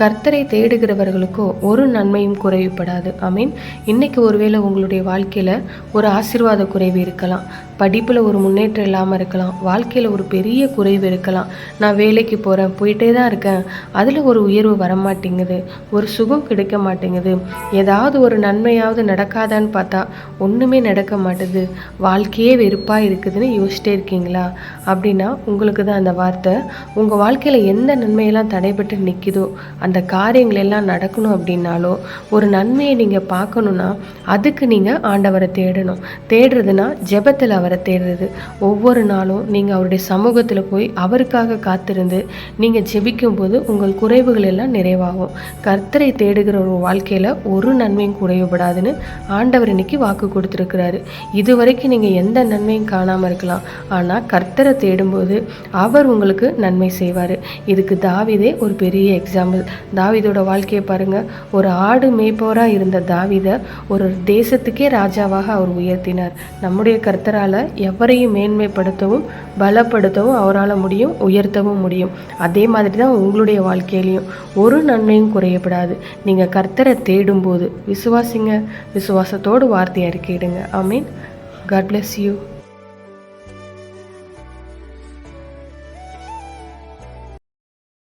கர்த்தரை தேடுகிறவர்களுக்கோ ஒரு நன்மையும் குறைவுபடாது. ஐ மீன் இன்னைக்கு ஒருவேளை உங்களுடைய வாழ்க்கையில் ஒரு ஆசீர்வாத குறைவு இருக்கலாம். படிப்பில் ஒரு முன்னேற்றம் இல்லாமல் இருக்கலாம். வாழ்க்கையில் ஒரு பெரிய குறைவு இருக்கலாம். நான் வேலைக்கு போகிறேன் போயிட்டே தான் இருக்கேன். அதில் ஒரு உயர்வு வரமாட்டேங்குது. ஒரு சுகம் கிடைக்க மாட்டேங்குது. ஏதாவது ஒரு நன்மையாவது நடக்காதான்னு பார்த்தா ஒன்றுமே நடக்க மாட்டுது. வாழ்க்கையே வெறுப்பாக இருக்குதுன்னு யோசிச்சிட்டே இருக்கீங்களா? அப்படின்னா உங்களுக்கு தான் அந்த வார்த்தை. உங்கள் வாழ்க்கையில் எந்த நன்மையெல்லாம் தடைபட்டு நிற்கிதோ அந்த காரியங்கள் எல்லாம் நடக்கணும் அப்படின்னாலோ ஒரு நன்மையை நீங்கள் பார்க்கணுன்னா அதுக்கு நீங்கள் ஆண்டவரை தேடணும். தேடுறதுனா ஜெபத்தில் அவரை தேடுறது. ஒவ்வொரு நாளும் நீங்கள் அவருடைய சமூகத்தில் போய் அவருக்காக காத்திருந்து நீங்கள் ஜெபிக்கும் போது உங்கள் குறைவுகள் எல்லாம் நிறைவாகும். கர்த்தரை தேடுகிற ஒரு வாழ்க்கையில் ஒரு நன்மையும் குறைவுபடாதுன்னு ஆண்டவர் இன்னைக்கு வாக்கு கொடுத்துருக்கிறாரு. இது வரைக்கும் நீங்கள் எந்த நன்மையும் காணாமல் இருக்கலாம். ஆனால் கர்த்தரை தேடும்போது அவர் உங்களுக்கு நன்மை செய்வார். இதுக்கு தாவிதே ஒரு பெரிய எக்ஸாம்பிள் தாவிதோட வாழ்க்கையை பாருங்க. ஒரு ஆடு மேய்ப்பவராக இருந்த தாவீதை ஒரு தேசத்துக்கே ராஜாவாக அவர் உயர்த்தினார். நம்முடைய கர்த்தரால் எவரையும் மேன்மைப்படுத்தவும் பலப்படுத்தவும் அவரால் முடியும் உயர்த்தவும் முடியும். அதே மாதிரி தான் உங்களுடைய வாழ்க்கையிலையும். ஒரு நன்மையும் குறையப்படாது. நீங்கள் கர்த்தரை தேடும்போது விசுவாசிங்க. விசுவாசத்தோடு வார்த்தையை அறிக்கையிடுங்க. I mean God bless you